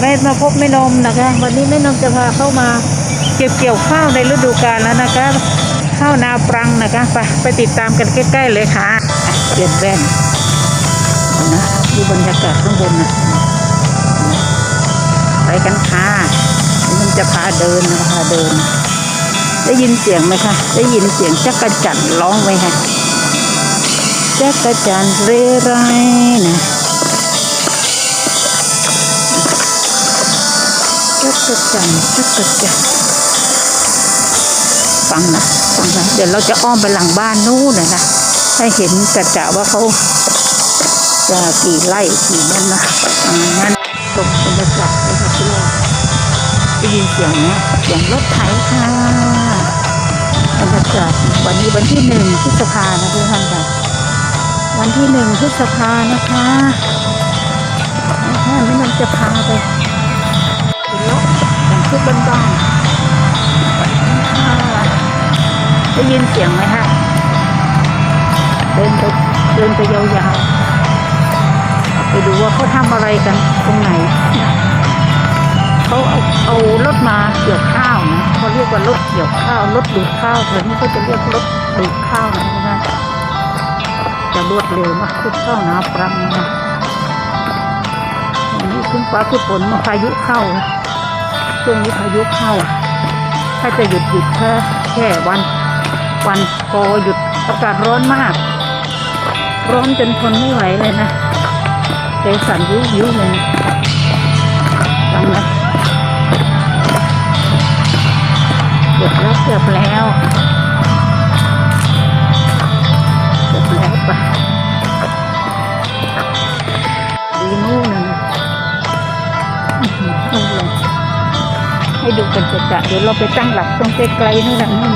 แม่มาพบแม่นมนะคะ วันนี้แม่นมจะพาเข้ามาเก็บเกี่ยวข้าวในฤดูกาลแล้วนะคะ ข้าวนาปรังนะคะไปไปติดตามกันใกล้ๆเลยค่ะเปลี่ยนแว่นนะดูบรรยากาศข้างบนนะไปกันค่ะมันจะพาเดินนะพาเดิน ได้ยินเสียงไหมคะได้ยินเสียงจักรจันร้องไหมคะจักรจันทร์เรไรนะ จักรจันทร์จักรจันทร์ฟังนะฟังนะเดี๋ยวเราจะอ้อมไปหลังบ้านนู่นนะนะให้เห็นกระจะว่าเขาจะกี่ไร่กี่นั่นนะอ่างั้นตกบรรยากาศเลยค่ะพี่โลได้ยินเสียงนี้เสียงรถไถค่ะบรรยากาศวันนี้วันที่หนึ่งพฤษภานะทุกท่านค่ะวันที่หนึ่งพฤษภานะคะแม่ไม่นำจะพาไป ชุดบ้านๆได้ยินเสียงไหมฮะเดินไปเดินไปยาวๆไปดูว่าเขาทำอะไรกันตรงไหนเขาเอาเอารถมาเกี่ยวข้าวนะเขาเรียกว่ารถเกี่ยวข้าวรถดูดข้าวแต่นี่เขาจะเรียกรถดูดข้าวนะนะจะรวดเร็วมากขึ้นข้าวนาปรังนะอันนี้ขึ้นฟ้าขึ้นฝนมาพายุเข้า ช่วงนี้พายุเข้า ถ้าจะหยุดหยุดแค่แค่วัน วันพอหยุดอากาศร้อนมาก ร้อนจนทนไม่ไหวเลยนะใจสั่นยุ่ยยุ่ยเลยนะฟังนะเกือบแล้วเกือบแล้ว ให้ดูกันจัดเดี๋ยวเราไปตั้งหลักตรงไกลๆนู่นนะนู่น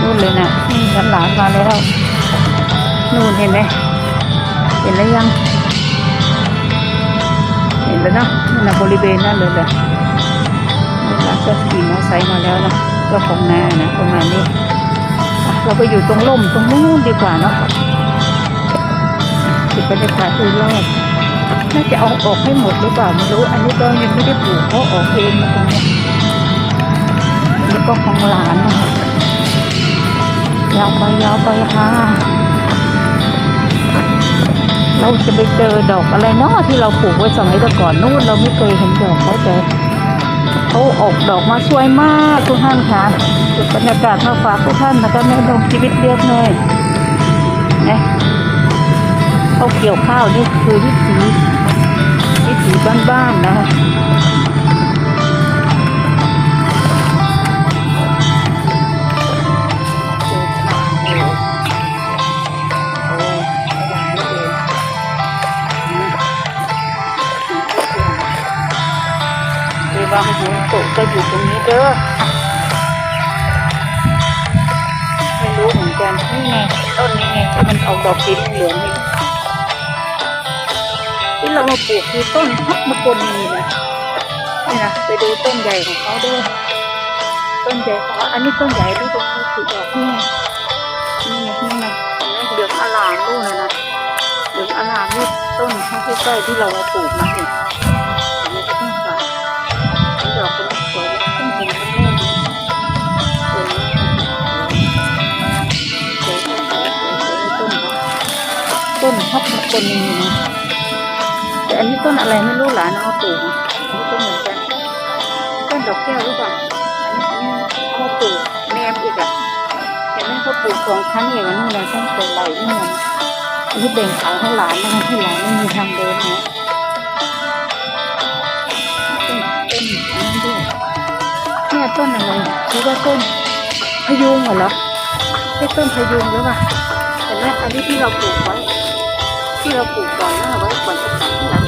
นู่นเลยนะนี่หลานมาแล้วนู่นเห็นไหมเห็นแล้วยัง เห็นแล้วเนาะนั่นนะบริเวณนั่นเลยแหละเราก็ขี่มอเตอร์ไซค์มาแล้วนะก็ของนานะประมาณนี้อ่เราไปอยู่ตรงร่มตรงนู้นดีกว่าเนาะติดบรรยากาศโดยรอบ น่าจะเอาออกให้หมดหรือเปล่าไม่รู้ อันนี้ก็ยังไม่ได้ปลูกเขาออกเองนะตรงเนี้ยอันนี้ก็ของหลานนะคะยาวไปยาวไปค่ะเราจะไปเจอดอกอะไรเนาะที่เราปลูกไว้สมัยก่อนนู้นเราไม่เคยเห็นดอกเขาแต่เขาออกดอกมาสวยมากทุกท่านค่ะบรรยากาศมาฝากทุกท่านนะคะแม่ลงชีวิตเรียบง่ายนะ เขาเกี่ยวข้าวนี่คือวิถีวิถีบ้านๆนะคะเดี๋ยววางหัวโตะก็อยู่ตรงนี้เด้อไม่รู้เหมือนกันนี่ไงต้นนี้ไงที่มันออกดอกสีเหลืองนี่ เรามาปลูกคือต้นพักมะกนีนะนี่นะไปดูต้นใหญ่ของเขาด้วยต้นใหญ่ของอันนี้ต้นใหญ่ดูตรงนี้สีดอกนี่ไงนี่ไงนี่ไงเหลืองอลามดูนะนะเหลืองอลามนี่ต้นข้างใกล้ๆที่เรามาปลูกนะเนี่ยอันนี้ก็ต้องฝากดอกมันสวยต้นเห็นมันแน่ดีสวยมากต้นพับมะกนีนะ อันนี้ต้นอะไรไม่รู้หลานเอาปลูกอันนี้ก็เหมือนกันต้นดอกแก้วหรือเปล่าอันนี้อันนี้เอามาปลูกแนมอีกอะเห็นไหมเขาปลูกสองชั้นอย่างนั้นเลยต้องเป็นไหลนี่นะอันนี้แบ่งขายให้หลานนะคะให้หลานไม่มีทางเดินนะต้นต้นอันนั้ด้วยเนี่ยต้นอะไรหรือว่าต้นพยุงเหรอใช่ต้นพยุงหรือเปล่าเห็นไหมอันนี้ที่เราปลูกไว้ที่เราปลูกก่อนหน้าไว้ก่อนจะตัดที่หลัง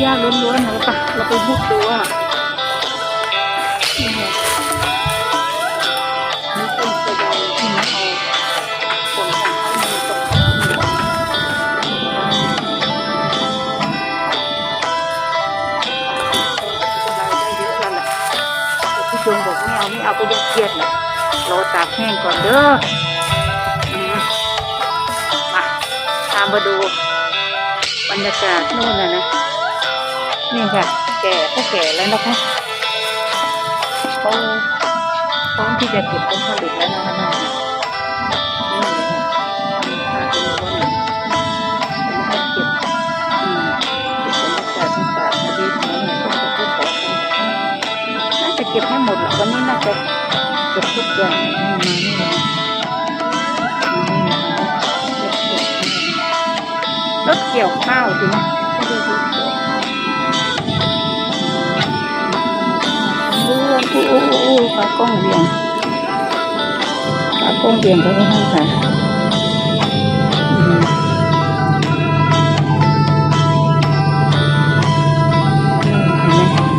หญ้าล้วนๆนะล้วปะเราไปบุกดูว่านี่ไงนี่ต้นกระดองที่มันเอาผลของเขามาตกได้เยอะแล้วแหละแต่พี่จงบอกไม่เอาไม่เอาก็ยังเครียดแหละรอตากแห้งก่อนเด้อมาตามมาดูบรรยากาศนู่นนะนะ นี่ค่ะ แก่ก็แก่แล้วนะคะเขาพร้อมที่จะเก็บผลผลิตแล้วนะคะนั่นน่ะนี่เลยค่ะนี่ค่ะเป็นวันเป็นการเก็บอืมเก็บบรรยากาศต่างๆมาดีทั้งนั้นเลยต้องจะพูดขอกันน่าจะเก็บให้หมดหรอกวันนี้น่าจะเก็บทุกอย่างมานี่นะคะเก็บเก็บรถเกี่ยวข้าวจริงไหมไม่ได้ โอ้โอ้โอ้โหขากล้องเบี่ยงขากล้องเบี่ยงก็ไม่ให้ค่ะอืมนี่เห็นไหม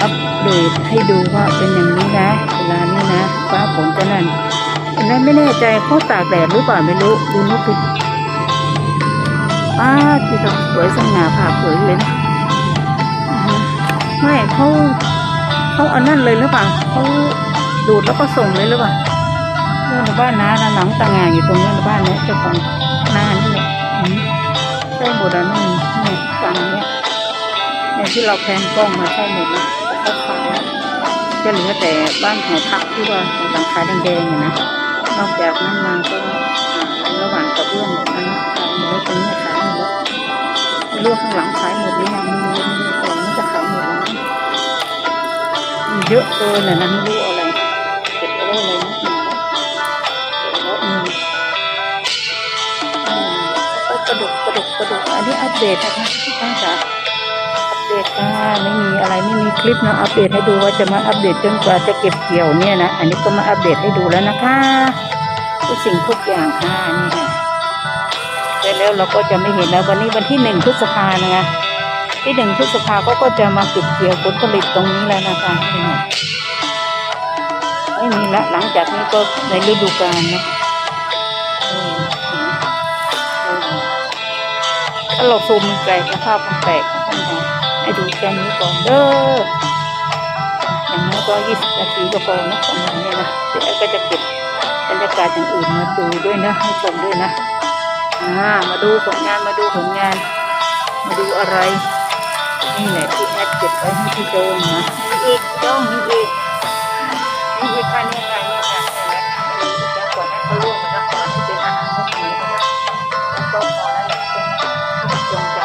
อัปเดตให้ดูว่าเป็นอย่างนี้นะเวลานี้นะฟ้าฝนก็นั่นเห็นไม่แน่ใจเขาตากแดดหรือเปล่าไม่รู้ดูนกดิป้าที่ดอกสวยสง่าผ่าเผยเลยนะ เขาเขาเอานั่นเลยหรือเปล่าเขาดูดแล้วก็ส่งเลยหรือเปล่าเรื่องในบ้านน้านะหนังต่างงานอยู่ตรงนี้ในบ้านเนี้ยเจ้าของหน้านี่แหละอืมใช่หมดอะนี่นี่ฝั่งเนี้ยเนี่ยที่เราแพนกล้องมาใช่หมดนะแต่เขาขายอะจะเหลือแต่บ้านหอพักที่ว่าหลังคาแดงๆเนี่ยนะนอกจากนั้นมาก็อ่าระหว่างกระเบื้องอันนั้นขายหมดแล้วตรงนี้ขายหมดแล้วไม่รู้ว่าข้างหลังขายหมดหรือยังไม่รู้ไม่รู้แต่น่าจะขาย เยอะเกินอะนะไม่รู้อะไรเก็บเอาไว้อะไรนักหนาเก็บแล้วอืมอืมแล้วกระดกกระดกกระดกอันนี้อัปเดตนะคะที่ตั้งจ๋าอัปเดตค่ะไม่มีอะไรไม่มีคลิปนะอัปเดตให้ดูว่าจะมาอัปเดตจนกว่าจะเก็บเกี่ยวเนี่ยนะอันนี้ก็มาอัปเดตให้ดูแล้วนะคะทุกสิ่งทุกอย่างค่ะนี่ค่ะแต่แล้วเราก็จะไม่เห็นแล้ววันนี้วันที่หนึ่งพฤษภานะคะ ที่หนึ่งพฤษภาเขาก็จะมาเก็บเกี่ยวผลผลิตตรงนี้แล้วนะคะนี่ค่ะไม่มีละหลังจากนี้ก็ในฤดูกาลนะเออเออถ้าเราซูมไกลสภาพมันแตกนะท่านะให้ดูแค่นี้ก่อนเด้ออย่างน้ก็ยี่สิบนาทีก็พอนะประมาณนี้นะเดี๋ยวก็จะเก็บบรรยากาศอย่างอื่นมาดูด้วยนะให้ชมด้วยนะอ่ามาดูผลงานมาดูผลงาน มาดูอะไร นี่แหละที่แอดเก็บไว้ให้พี่โจงนะมีอีกโจ้องมีอีกมีอีกค่ะเนี่ยค่ะเนี่ยค่ะเห็นไหมมีอีกแล้วก่อนให้เขาล่วงมาแล้วก่อนที่เป็นอาหารพวกนี้นะคะแล้ก็พอแล้วแหละเป็นที่จงจะ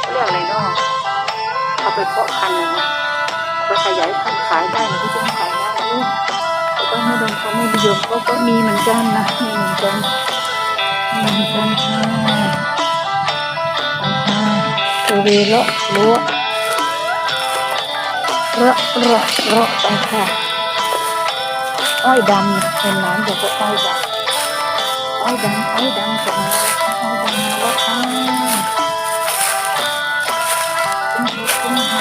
เขาเรียกอะไรเนาะเอาไปเพาะพันธุ์นะไปขยายพันธุ์ขายได้นะพี่โจงขายได้ลูกแต่ก็ไม่โดนเขาไม่นิยมก็ก็มีเหมือนกันนะมีเหมือนกันมีเหมือนกันค่ะ โอเวเลาะรั้วเลาะเลาะเลาะไปค่ะอ้อยดำเป็นร้านเดี๋ยวก็อ้อยดำอ้อยดำอ้อยดำจะมาอ้อยดำมาแล้วค่ะคุณผู้ชมค่ะ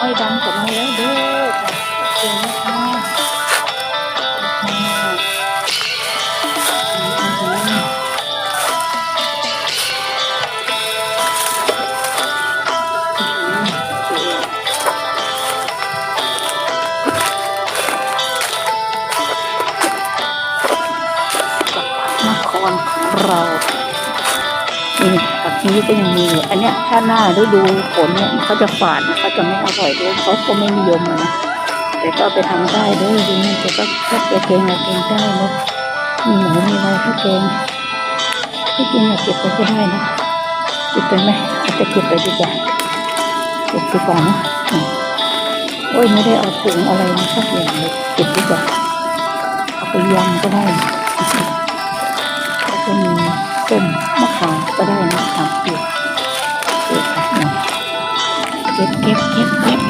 อ้อยดำจะมาแล้วเด้อค่ะขอบคุณนะคะ ครของเรานี่ผักนี้ก็ยังมีอยู่อันเนี้ยถ้าหน้าฤดูฝนเนี่ยเขาจะฝาดนะเขาจะไม่อร่อยด้วยเขาก็ไม่นิยมนะแต่ก็ไปทำได้ด้วยดีนี่แต่ก็ถ้าแกเกงอะเกงได้นะมีหมูมีอะไรถ้าเกงที่จริงอะเก็บไปก็ได้นะเก็บไปไหมจะเก็บไปดีกว่าเก็บดีกว่านะโอ้ยไม่ได้เอาถุงอะไรมาสักอย่างเลยเก็บดีกว่าเอาไปยำก็ได้ ก็มีต้นมะขามก็ได้นะมะขามเปียกเปียกนะเก็บเก็บเก็บเก็บ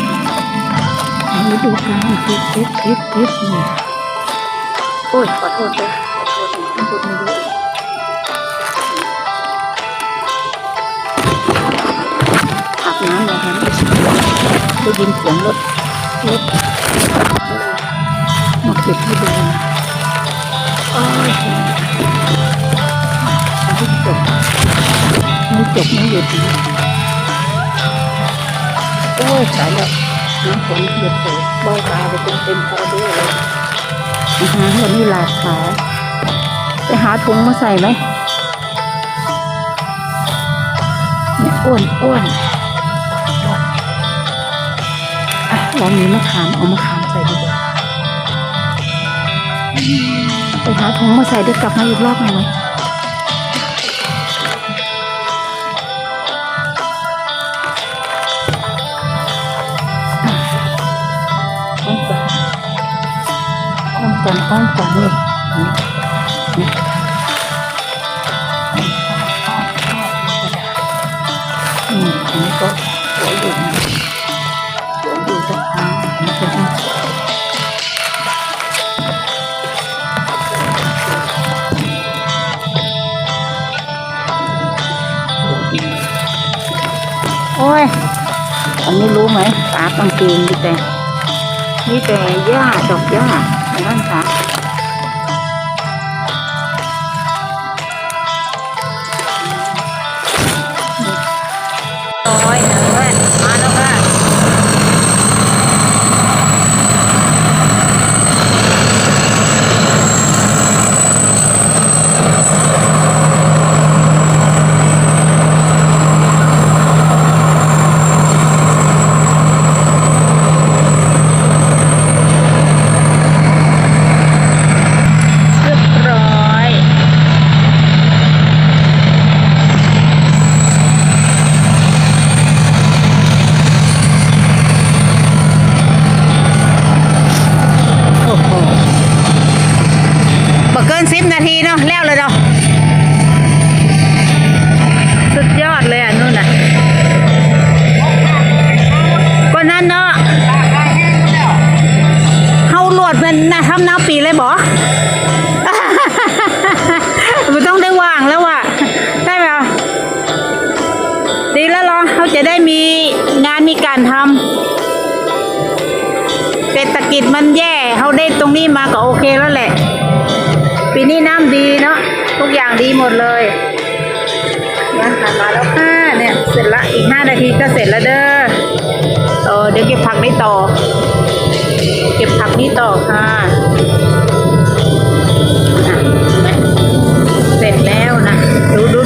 ฤดูกาลเก็บเก็บเก็บเก็บเนี่โอ้ยขอโทษด้วยขอโทษด้วยพูดไม่รู้อาบน้ำนะครับได้ยินเสียงรถรถมาเก็บให้ดูโอ้ย จบไม่หยุดโอ้ยตายแล้วน้ำฝนเดือดโผล่เบ้าตาไปเต็มเต็มคอด้วยเลยอาหารวันนี้หลากหลายไปหาถุงมาใส่ไหมเนี่ยอ้วนอ้วนอะเรามีมะขามเอามะขามใส่ดีกว่าไปหาถุงมาใส่เดี๋ยวกลับมาอีกรอบหนึ่งไหม อ้อมก่อนอ้อมก่อนนี่นี่นี่อืมอันนี้ก็สวยอยู่นะสวยอยู่สักพักอันนี้ก็ต้องโอ้ยอันนี้รู้ไหมตากางเกงมีแต่มีแต่หญ้าดอกหญ้า อย่า งานมีการทำเศรษฐกิจมันแย่เขาได้ตรงนี้มาก็โอเคแล้วแหละ ปีนี้น้ำดีเนาะทุกอย่างดีหมดเลยนะผ่านมาแล้วค่ะเนี่ยเสร็จละอีกห้านาทีก็เสร็จแล้วเด้อเออเดี๋ยวเก็บผักนี้ต่อ เก็บผักนี้ต่อค่ะอะเห็นไหมเสร็จแล้วนะดูดู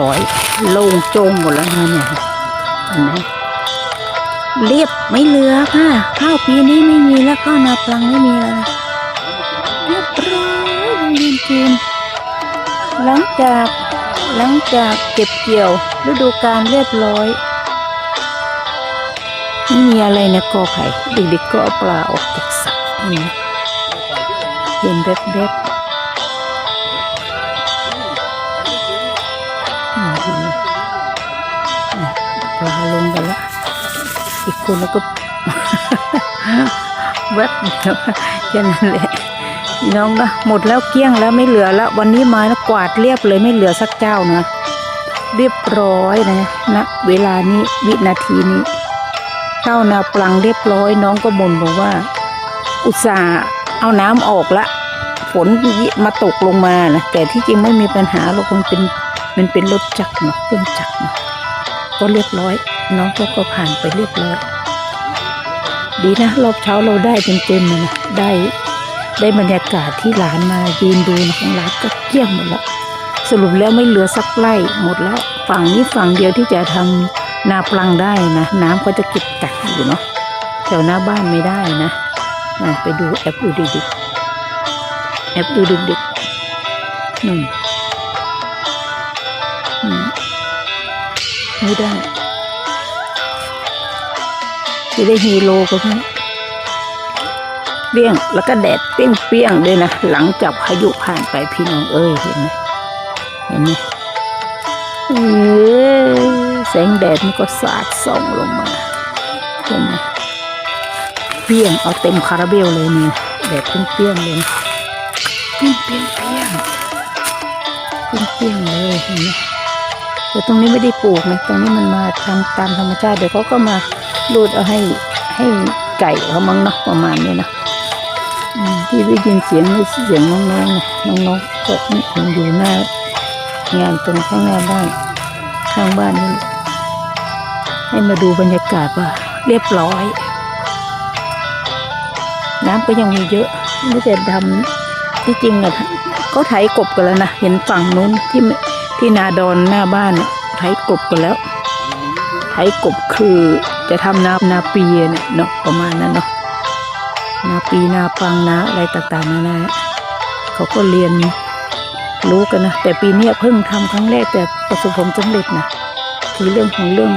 ร้อยโล่งโจ้งหมดแล้วนะเนี่ยเห็นไหมเรียบไม่เหลือค่ะ ข้าวปีนี้ไม่มีแล้วข้าวนาปลังไม่มีแล้วนะเรียบร้อยโรงเรียนจีนหลังจากหลังจากเก็บเกี่ยวฤดูกาลเรียบร้อยไม่มีอะไรนะกอไผ่เด็กๆก็เอาปลาออกจากสระเห็นเห็นแวบๆ อืมอืมอะปลาลงกันละอีกคนแล้วก็แวบเดียวแค่นั้นแหละน้องนะหมดแล้วเกลี้ยงแล้วไม่เหลือแล้ว วันนี้มานะกวาดเรียบเลยไม่เหลือสักเจ้านะเรียบร้อยนะนะเวลานี้วินาทีนี้เข้านาปลังเรียบร้อย น้องก็บ่นบอกว่า อุตส่าห์เอาน้ำออกละฝนมาตกลงมานะแต่ที่จริงไม่มีปัญหาเราคงเป็น มันเป็นรถจักรเนาะเครื่องจักรเนาะก็เรียบร้อย น้องก็ก็ผ่านไปเรียบร้อย ดีนะ รอบเช้าเราได้เต็มๆเลยนะได้ได้บรรยากาศที่หลานมายืนดูของหลานก็เกลี้ยงหมดแล้วสรุปแล้วไม่เหลือสักไร่หมดแล้ว ฝั่งนี้ฝั่งเดียวที่จะทำนาปลังได้นะ น้ำก็จะเก็บกักอยู่เนาะแถวหน้าบ้านไม่ได้นะนะไปดูแอปดูดิกๆแอปดูดิกๆอืมอืม ไม่ได้จะได้ฮีโร่ก็ไม่เปี้ยงแล้วก็แดดเปี้ยงเปี้ยงๆด้วยนะหลังจากพายุผ่านไปพี่น้องเอ้ยเห็นไหมเห็นไหมเออแสงแดดมันก็สาดส่องลงมาเห็นไหมเปี้ยงเอาเต็มคาราเบลเลยนี่แดดเปี้ยงเปี้ยงๆเลยเปี้ยงเปี้ยงเปรี้ยงเปรี้ยงเปรี้ยงๆเลยเห็นไหม แต่ตรงนี้ไม่ได้ปลูกนะตรงนี้มันมาทำตามธรรมชาติเดี๋ยวเขาก็มารูดเอาให้ให้ไก่เขามั้งเนาะประมาณนี้นะที่ได้ยินเสียงนี่เสียงน้องๆนะน้องๆก็ยังอยู่หน้างานตรงข้างหน้าบ้านข้างบ้านนี่ให้มาดูบรรยากาศว่า เรียบร้อย น้ำก็ยังมีเยอะไม่แต่ดำที่จริงอะเขาไถกบกันแล้วนะ เห็นฝั่งนู้นที่ ที่นาดอนหน้าบ้านไถกบกันแล้วไถกบคือจะทำนานาปีเนี่ยเนาะประมาณนั้นเนาะนาปีนาปังนาอะไรต่างๆนานาเขาก็เรียนรู้กันนะแต่ปีนี้เพิ่งทำครั้งแรกแต่ประสบผลสำเร็จนะคือเรื่องของเรื่อง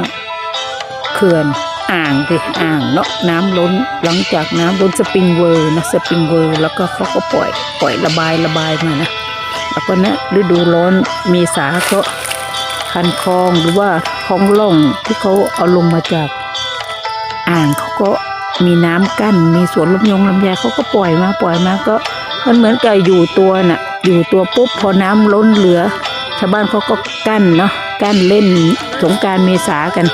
เขื่อนอ่างสิอ่างเนาะน้ำล้นหลังจากน้ำล้นสปริงเวอร์นะสปริงเวอร์แล้วก็เขาก็ปล่อยปล่อยระบายระบายมานะ แล้วก็นะฤดูร้อนเมษาก็คันคลองหรือว่าคลองล่องที่เขาเอาลงมาจากอ่างเขาก็มีน้ำกั้นมีสวนลำยงลำไยเขาก็ปล่อยมาปล่อยมาก็มันเหมือนกับอยู่ตัวน่ะ อยู่ตัวปุ๊บพอน้ำล้นเหลือ ชาวบ้านเขาก็กั้นเนาะกั้นเล่นสงการเมษากัน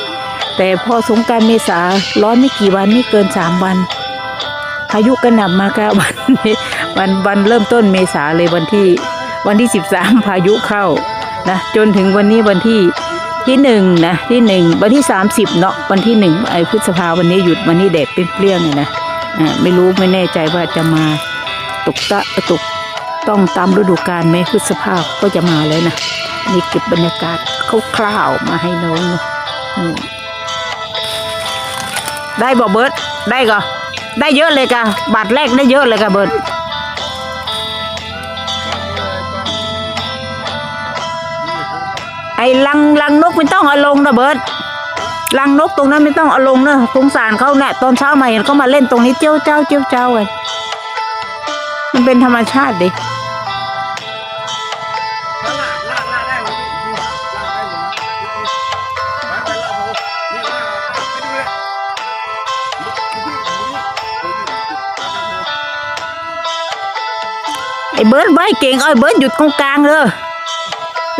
แต่พอสงการเมษาร้อนไม่กี่วันไม่เกินสามวันพายุกระหน่ำมาค่ะวันนี้วันวันเริ่มต้นเมษาเลยวันที่ วันที่สิบสามพายุเข้านะจนถึงวันนี้วันที่ที่หนึ่งนะที่หนึ่งวันที่สามสิบเนาะวันที่หนึ่งไอ้พฤษภาวันนี้หยุดวันนี้แดดเปรี้ยงๆเลยนะอ่าไม่รู้ไม่แน่ใจว่าจะมาตกตะตกต้องตามฤดูกาลไหมพฤษภาก็จะมาแล้วนะนี่เก็บบรรยากาศคร่าวๆมาให้น้องเนาะได้บอกเบิร์ดได้ก็ได้เยอะเลยกะบาทแรกได้เยอะเลยกะเบิร์ด ไอ้ลังลังนกไม่ต้องเอาลงนะเบิร์ตลังนกตรงนั้นไม่ต้องเอาลงนะสงสารเขาเนี่ยตอนเช้ามาเห็นเขามาเล่นตรงนี้เจ้าเจ้าเจ้าเจ้ากันมันเป็นธรรมชาติดิไอ้เบิร์ตไว้เก่งไอ้เบิร์ตหยุดตรงกลางเลย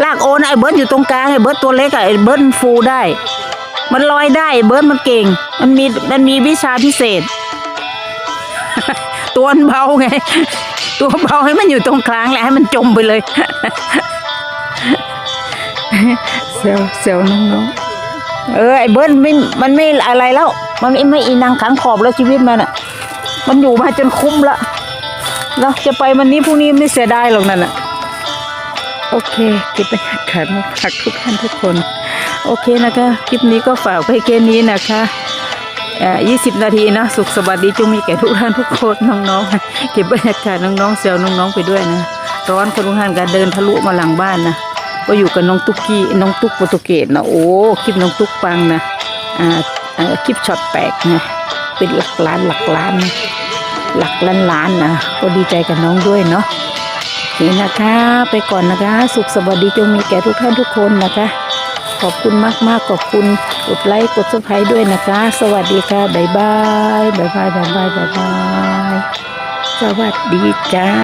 ลากโอนไอ้เบิร์ตอยู่ตรงกลางไอ้เบิร์ตตัวเล็กอะไอ้เบิร์ตฟูได้ มันลอยได้ไอ้เบิร์ตมันเก่ง มันมีมันมีวิชาพิเศษ ตัวมันเบาไง ตัวเบาให้มันอยู่ตรงกลางแหละให้มันจมไปเลยเซลเซลน้องๆเออไอ้เบิร์ดไม่มันไม่อะไรแล้ว มันไม่ไม่อีนางขังขอบแล้วชีวิตมันอะมันอยู่มาจนคุ้มละแล้วจะไปวันนี้พรุ่งนี้ไม่เสียดายหรอกนั่นอะ โอเคเก็บบรรยากาศมาฝากทุกท่านทุกคน โอเคนะคะ คลิปนี้ก็ฝากไปแค่นี้นะคะเอ่อ20นาทีนะ สุขสวัสดีจงมีแก่ทุกท่านทุกคนน้องๆ เก็บบรรยากาศน้องๆเซลน้องๆไปด้วยนะ ร้อนคนทุกท่านก็เดินทะลุมาหลังบ้านนะก็อยู่กับน้องตุ๊กกี้น้องตุ๊กโปรตุเกสนะโอ้คลิปน้องตุ๊กปังนะอ่าคลิปช็อตแตกนะเป็นหลักล้านหลักล้าน หลักล้านล้านนะก็ดีใจกับน้องด้วยเนาะ โอเคนะคะ ไปก่อนนะคะ สุขสวัสดีจงมีแก่ทุกท่านทุกคนนะคะ ขอบคุณมากๆขอบคุณกดไลค์กดซับสไครต์ด้วยนะคะ สวัสดีค่ะบ๊ายบายบ๊ายบายบ๊ายบายบ๊ายบายสวัสดีจ้า